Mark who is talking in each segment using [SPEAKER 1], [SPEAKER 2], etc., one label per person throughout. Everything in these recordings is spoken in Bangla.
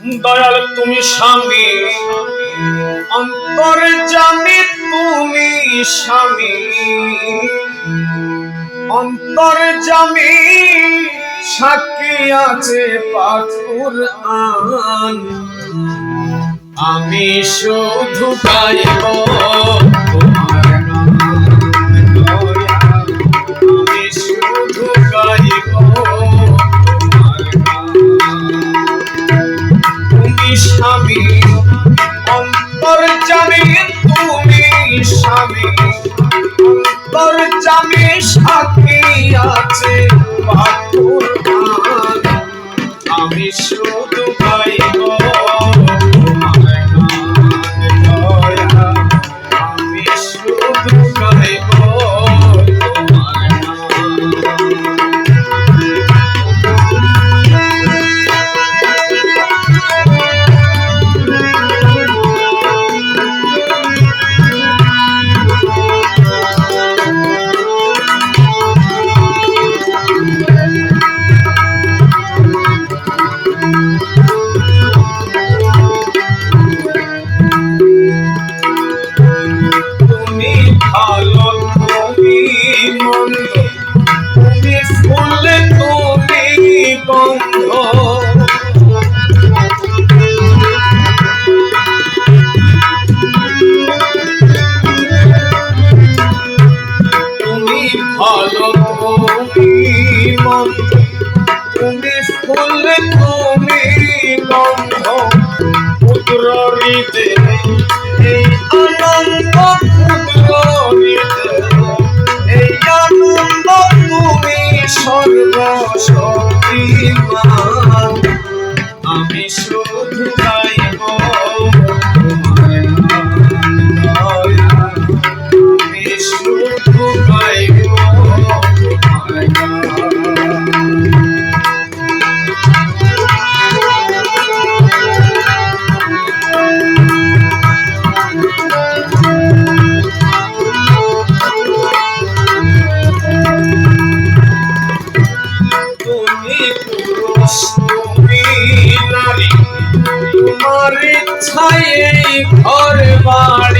[SPEAKER 1] দয়াল তুমি স্বামী। অন্তরে জানি তুমি স্বামী। অন্তরে জামি সাক্ষী আছে পাথর আমি শুধু পাইব স্বামী তোর স্বামী সাথী আছে আমি শুধু তুমি ফুল তুমি গন্ধ পুত্র রীতি ছায়ে ঘর বাড়ি।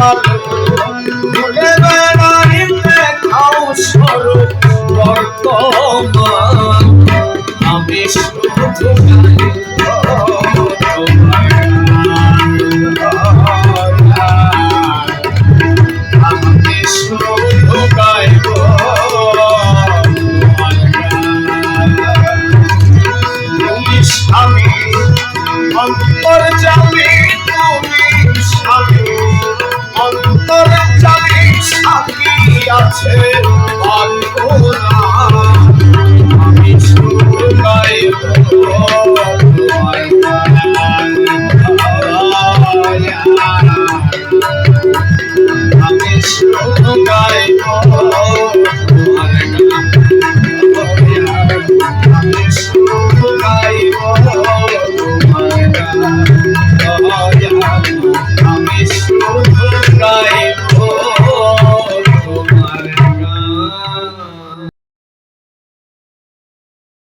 [SPEAKER 1] গোপাল ঘুরে বেড়াই আমি শুধু আছে অল্প আমি শুরু